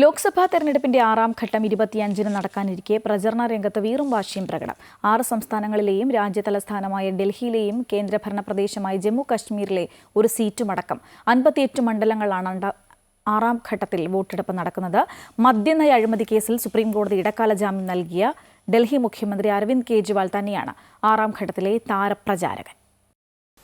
ലോക്സഭാ തെരഞ്ഞെടുപ്പിന്റെ ആറാം ഘട്ടം ഇരുപത്തിയഞ്ചിന് നടക്കാനിരിക്കെ പ്രചരണ രംഗത്ത് വീറും വാശിയും പ്രകടം. ആറ് സംസ്ഥാനങ്ങളിലെയും രാജ്യതലസ്ഥാനമായ ഡൽഹിയിലെയും കേന്ദ്രഭരണ പ്രദേശമായ ജമ്മു കശ്മീരിലെ ഒരു സീറ്റുമടക്കം. അൻപത്തിയെട്ട് മണ്ഡലങ്ങളാണ് ആറാം ഘട്ടത്തിൽ വോട്ടെടുപ്പ് നടക്കുന്നത്. മദ്യനയ അഴിമതി കേസിൽ സുപ്രീംകോടതി ഇടക്കാല ജാമ്യം നൽകിയ ഡൽഹി മുഖ്യമന്ത്രി അരവിന്ദ് കെജ്രിവാൾ തന്നെയാണ് ആറാം ഘട്ടത്തിലെ താരപ്രചാരകൻ.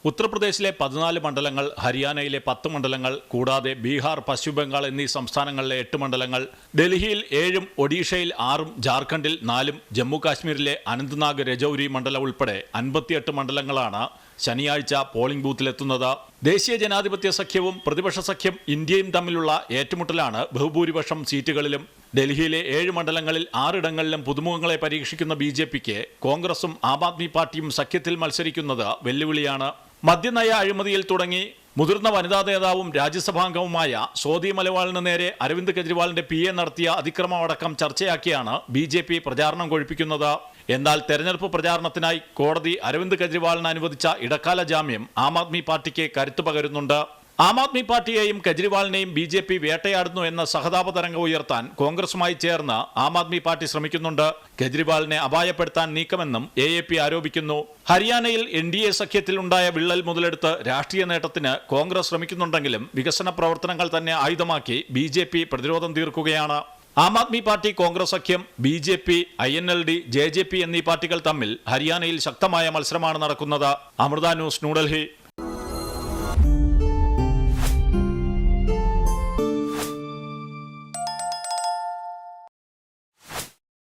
ഉത്തർപ്രദേശിലെ പതിനാല് മണ്ഡലങ്ങൾ ഹരിയാനയിലെ പത്ത് മണ്ഡലങ്ങൾ കൂടാതെ ബീഹാർ പശ്ചിമബംഗാൾ എന്നീ സംസ്ഥാനങ്ങളിലെ എട്ട് മണ്ഡലങ്ങൾ ഡൽഹിയിൽ ഏഴും ഒഡീഷയിൽ ആറും ജാർഖണ്ഡിൽ നാലും ജമ്മു കാശ്മീരിലെ അനന്ത്നാഗ് രജൌരി മണ്ഡലം ഉൾപ്പെടെ അൻപത്തിയെട്ട് മണ്ഡലങ്ങളാണ് ശനിയാഴ്ച പോളിംഗ് ബൂത്തിലെത്തുന്നത്. ദേശീയ ജനാധിപത്യ സഖ്യവും പ്രതിപക്ഷ സഖ്യം ഇന്ത്യയും തമ്മിലുള്ള ഏറ്റുമുട്ടലാണ് ബഹുഭൂരിപക്ഷം സീറ്റുകളിലും. ഡൽഹിയിലെ ഏഴ് മണ്ഡലങ്ങളിൽ ആറിടങ്ങളിലും പുതുമുഖങ്ങളെ പരീക്ഷിക്കുന്ന ബി ജെ പിക്ക് കോൺഗ്രസും ആം ആദ്മി പാർട്ടിയും സഖ്യത്തിൽ മത്സരിക്കുന്നത് വെല്ലുവിളിയാണ്. മദ്യനയ അഴിമതിയിൽ തുടങ്ങി മുതിർന്ന വനിതാ നേതാവും രാജ്യസഭാംഗവുമായ സോദി മലവാളിന് നേരെ അരവിന്ദ് കെജ്രിവാളിന്റെ പി എ നടത്തിയ അതിക്രമം അടക്കം ചർച്ചയാക്കിയാണ് ബി ജെ പി പ്രചാരണം കൊഴിപ്പിക്കുന്നത്. എന്നാൽ തെരഞ്ഞെടുപ്പ് പ്രചാരണത്തിനായി കോടതി അരവിന്ദ് കെജ്രിവാളിന് അനുവദിച്ച ഇടക്കാല ജാമ്യം ആം ആദ്മി പാർട്ടിക്ക് കരുത്തു പകരുന്നുണ്ട്. ആം ആദ്മി പാർട്ടിയെയും കെജ്രിവാളിനെയും ബി ജെ പി വേട്ടയാടുന്നു എന്ന സഹതാപ തരംഗം ഉയർത്താൻ കോൺഗ്രസുമായി ചേർന്ന് ആം ആദ്മി പാർട്ടി ശ്രമിക്കുന്നുണ്ട്. കെജ്രിവാളിനെ അപായപ്പെടുത്താൻ നീക്കമെന്നും എ എ പി ആരോപിക്കുന്നു. ഹരിയാനയിൽ എൻ ഡി എ സഖ്യത്തിൽ ഉണ്ടായ വിള്ളൽ മുതലെടുത്ത് രാഷ്ട്രീയ നേട്ടത്തിന് കോൺഗ്രസ് ശ്രമിക്കുന്നുണ്ടെങ്കിലും വികസന പ്രവർത്തനങ്ങൾ തന്നെ ആയുധമാക്കി ബി ജെ പി പ്രതിരോധം തീർക്കുകയാണ്. ആം ആദ്മി പാർട്ടി കോൺഗ്രസ് സഖ്യം B J P I N L D J J P എന്നീ പാർട്ടികൾ തമ്മിൽ ഹരിയാനയിൽ ശക്തമായ മത്സരമാണ് നടക്കുന്നത്. അമൃത ന്യൂസ് ന്യൂഡൽഹി.